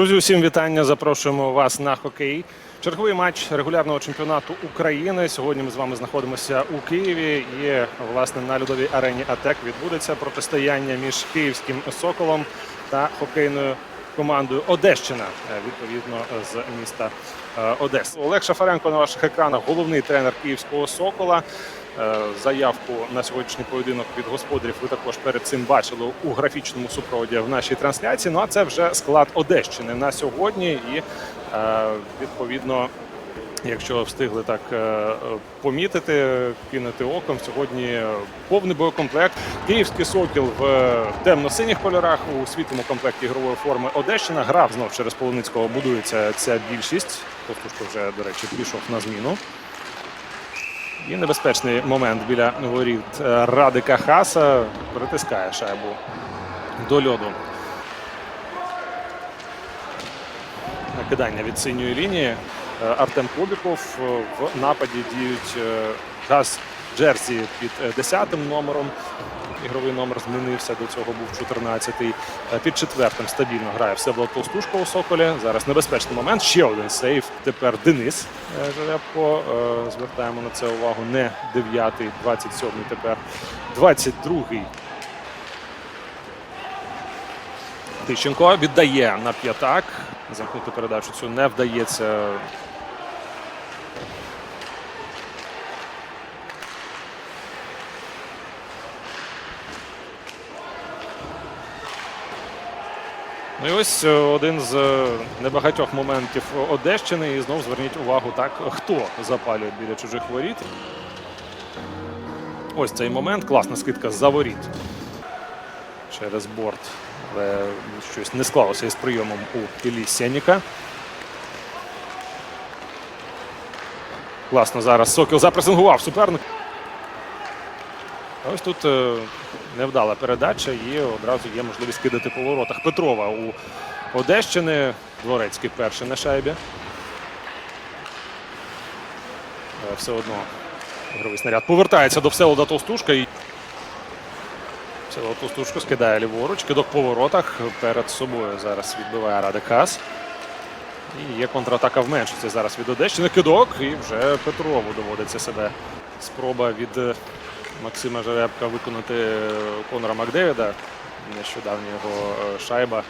Друзі, усім вітання. Запрошуємо вас на хокей. Черговий матч регулярного чемпіонату України. Сьогодні ми з вами знаходимося у Києві. І власне на льодовій арені АТЕК відбудеться протистояння між київським соколом та хокейною командою Одещина, е, відповідно з міста е, Одеси. Олег Шафаренко на ваших екранах, головний тренер київського сокола. Е, Заявку на сьогоднішній поєдинок від господарів ви також перед цим бачили у графічному супроводі в нашій трансляції. Ну а це вже склад Одещини на сьогодні. І е, відповідно, якщо встигли так е, помітити, кинути оком, сьогодні повний боєкомплект. Київський сокіл в темно-синіх кольорах у світлому комплекті ігрової форми Одещина. Грав знов через Полоницького будується ця більшість. Костушко вже, до речі, пішов на зміну. І небезпечний момент біля воріт е, Радика Хаса притискає шайбу до льоду. Накидання від синьої лінії. Е, Артем Кобіков е, в нападі діють газ Джерсі під е, 10 номером. Ігровий номер змінився, до цього був 14-й. Е, Під четвертим стабільно грає Всеволод Толстушко у Соколі. Зараз небезпечний момент. Ще один сейф. Тепер Денис е, Жеребко. Е, Звертаємо на це увагу. Не 9-й, 27-й, тепер 22-й. Тищенко віддає на п'ятак. Замкнути передачу цю не вдається. Ну і ось е, один з е, небагатьох моментів Одещини. І знову зверніть увагу, так хто запалює біля чужих воріт. Ось цей момент. Класна скидка за воріт через борт. Але щось не склалося із прийомом у Іллі Сєніка. Класно зараз Сокіл запресингував суперник. Ось тут е, невдала передача і одразу є можливість кидати по воротах Петрова у Одещини. Дворецький перший на шайбі. Е, Все одно ігровий снаряд повертається до Всеволода Толстушка. І... Всеволод Толстушко скидає ліворуч. Кидок по воротах. Перед собою зараз відбиває Радик Хас. І є контратака в меншості зараз від Одещини. Кидок. І вже Петрову доводиться себе. Спроба від Максима Жеребка виконати Конора Макдевіда. Нещодавня його е, шайба.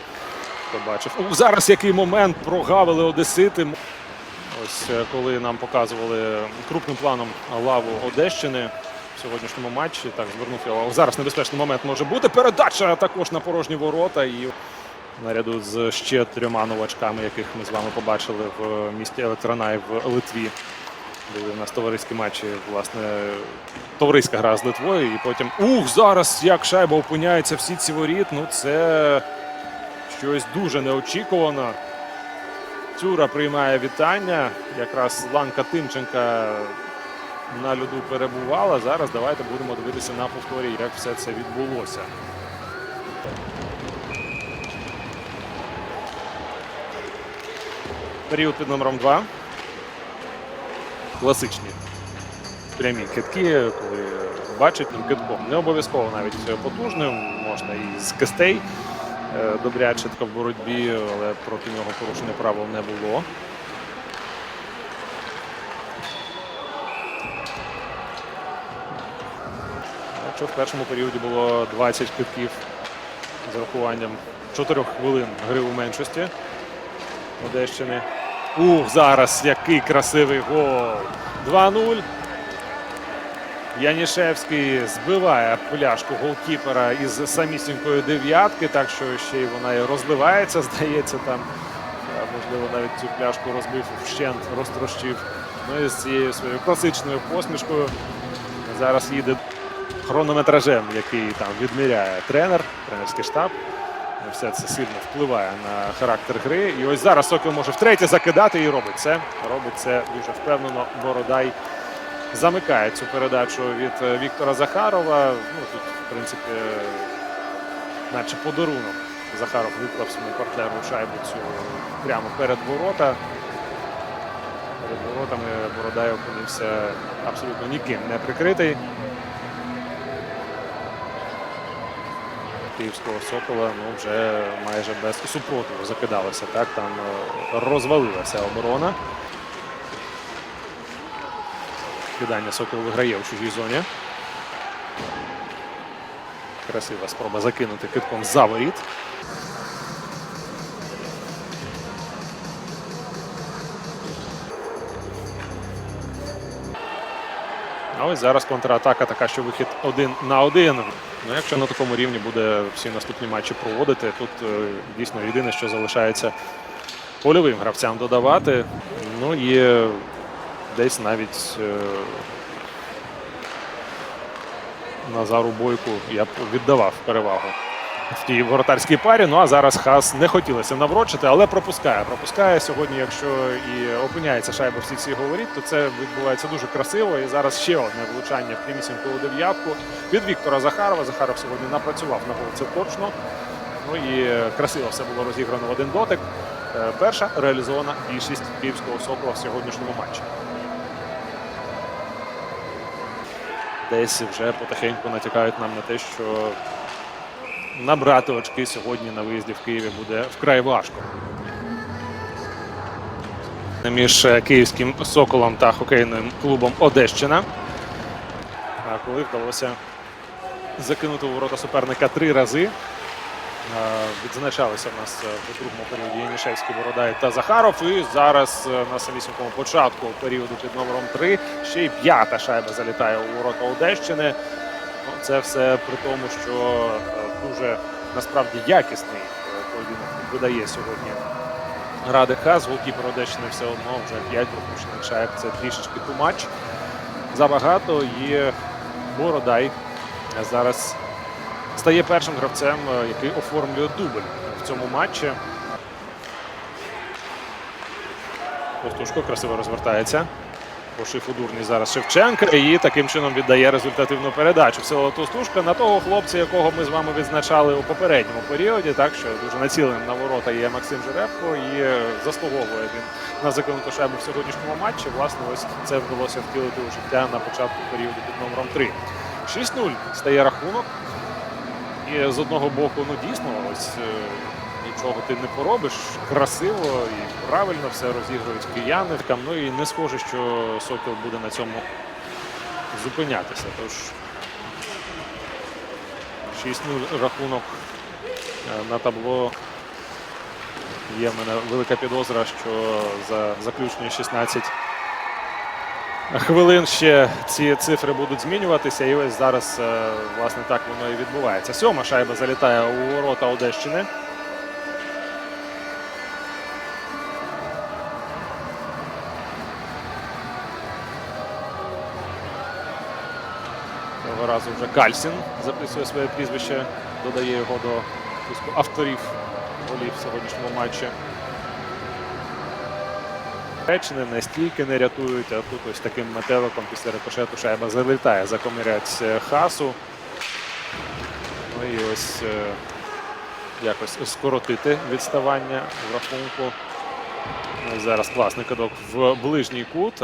Хто бачив. Ух, зараз який момент прогавили Одесити. Ось е, коли нам показували крупним планом лаву Одещини в сьогоднішньому матчі. Так, звернув я увагу. Зараз небезпечний момент може бути. Передача також на порожні ворота. І наряду з ще трьома новачками, яких ми з вами побачили в місті Електронай в Литві. Були у нас товариські матчі, власне, товариська гра з Литвою. І потім. Ух, зараз як шайба опиняється в сітці воріт. Ну це щось дуже неочікувано. Цюра приймає вітання. Якраз Ланка Тимченка на льоду перебувала. Зараз давайте будемо дивитися на повторі, як все це відбулося. Період під номером 2. Класичні прямі китки, коли бачать китком. Не обов'язково навіть потужним, можна і з кистей е, добряче в боротьбі, але проти нього порушення правил не було. Якщо в першому періоді було 20 китків з рахуванням 4 хвилин гри у меншості Одещини. Ух, зараз який красивий гол. 2-0. Янішевський збиває пляшку голкіпера із самісінької дев'ятки, так що ще й вона і розливається, здається, там. Можливо, навіть цю пляшку розбив вщент, розтрощив. Ну і з цією своєю класичною посмішкою зараз їде хронометражем, який там відміряє тренер, тренерський штаб. Все це сильно впливає на характер гри. І ось зараз Сокіл може втретє закидати і робить це. Робить це дуже впевнено. Бородай замикає цю передачу від е, Віктора Захарова. Ну тут, в принципі, наче подарунок. Захаров виклав своєму партнеру шайбу цю прямо перед ворота. Перед воротами Бородай опинився абсолютно ніким не прикритий. Київського сокола ну, вже майже без супротиву закидалося. Так там е, розвалилася оборона. Кидання Сокол виграє у чужій зоні. Красива спроба закинути китком за воріт. А ось зараз контратака така, що вихід один на один. Ну, якщо на такому рівні буде всі наступні матчі проводити, тут е, дійсно єдине, що залишається польовим гравцям додавати. Ну і десь навіть е, Назару Бойку я б віддавав перевагу в тій воротарській парі. Ну а зараз Хас не хотілося наврочити, але пропускає. Пропускає сьогодні, якщо і опиняється шайба в сітці говорить, то це відбувається дуже красиво. І зараз ще одне влучання в прямісіньку у дев'ятку від Віктора Захарова. Захаров сьогодні напрацював на це точно. Ну і красиво все було розіграно в один дотик. Е, Перша реалізована більшість київського сокола в сьогоднішньому матчі. Десь вже потихеньку натякають нам на те, що набрати очки сьогодні на виїзді в Києві буде вкрай важко. Між е, київським соколом та хокейним клубом Одещина. Коли вдалося закинути у ворота суперника три рази. Е, Відзначалися в нас е, в другому періоді Янішевський, Бородай та Захаров. І зараз е, на самісінькому початку періоду під номером 3 ще й п'ята шайба залітає у ворота Одещини. Ну, це все при тому, що е, дуже насправді якісний е, поєдинок видає сьогодні Ради Хас. Голкіпер Одещини все одно вже 5 пропущених шайб. Це трішечки тумач. Забагато і Бородай зараз стає першим гравцем, е, який оформлює дубль в цьому матчі. Костушко красиво розвертається. По шифу зараз Шевченка і таким чином віддає результативну передачу. Всього Тостушка на того хлопця, якого ми з вами відзначали у попередньому періоді. Так що дуже націленим на ворота є Максим Жеребко і е, заслуговує він на закинуту шайбу в сьогоднішньому матчі. Власне, ось це вдалося втілити у життя на початку періоду під номером 3. 6-0 стає рахунок. І з одного боку, ну дійсно, ось е, нічого ти не поробиш. Красиво і правильно все розігрують кияни. Ну і не схоже, що Сокіл буде на цьому зупинятися. Тож 6-0 рахунок е, на табло. Є в мене велика підозра, що за заключні 16 хвилин ще ці цифри будуть змінюватися. І ось зараз, е, власне, так воно і відбувається. Сьома шайба залітає у ворота Одещини. Цього разу вже Кальсін записує своє прізвище, додає його до списку авторів голів в сьогоднішньому матчі. Речини настільки не рятують, а тут ось таким метеликом після рикошету шайба залітає за комірець е, Хасу. Ну і ось е, якось скоротити відставання в рахунку. Ну, зараз класний кидок в ближній кут.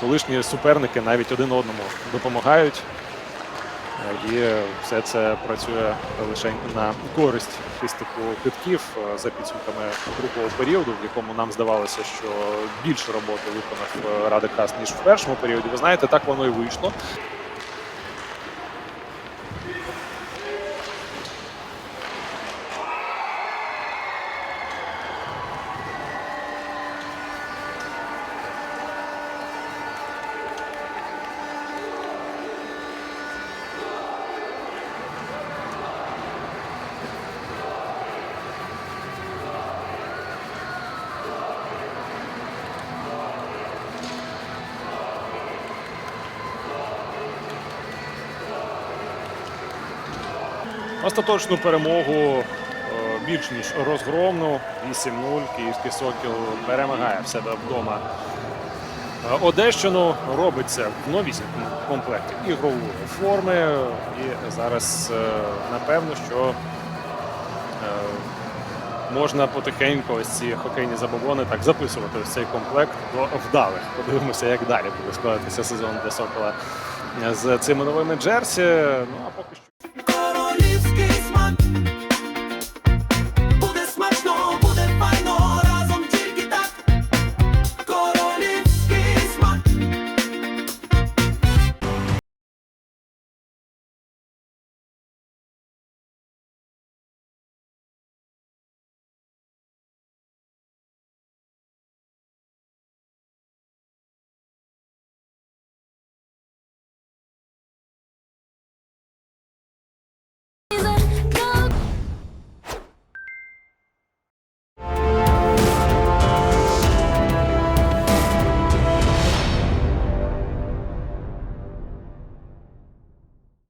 Колишні суперники навіть один одному допомагають. І все це працює лише на користь фістику китків е, за підсумками другого періоду, в якому нам здавалося, що більше роботи виконав е, Радик Хас, ніж в першому періоді. Ви знаєте, так воно і вийшло. Остаточну перемогу е, більш ніж розгромну. 8-0. Київський сокіл перемагає в себе вдома. Е, Одещину робиться в новісінькому комплекті ігрової форми. І зараз е, напевно, що можна потихеньку ось ці хокейні забобони так записувати ось цей комплект до вдалих. Подивимося, як далі буде складатися сезон для Сокола з цими новими джерсі. Ну а поки що.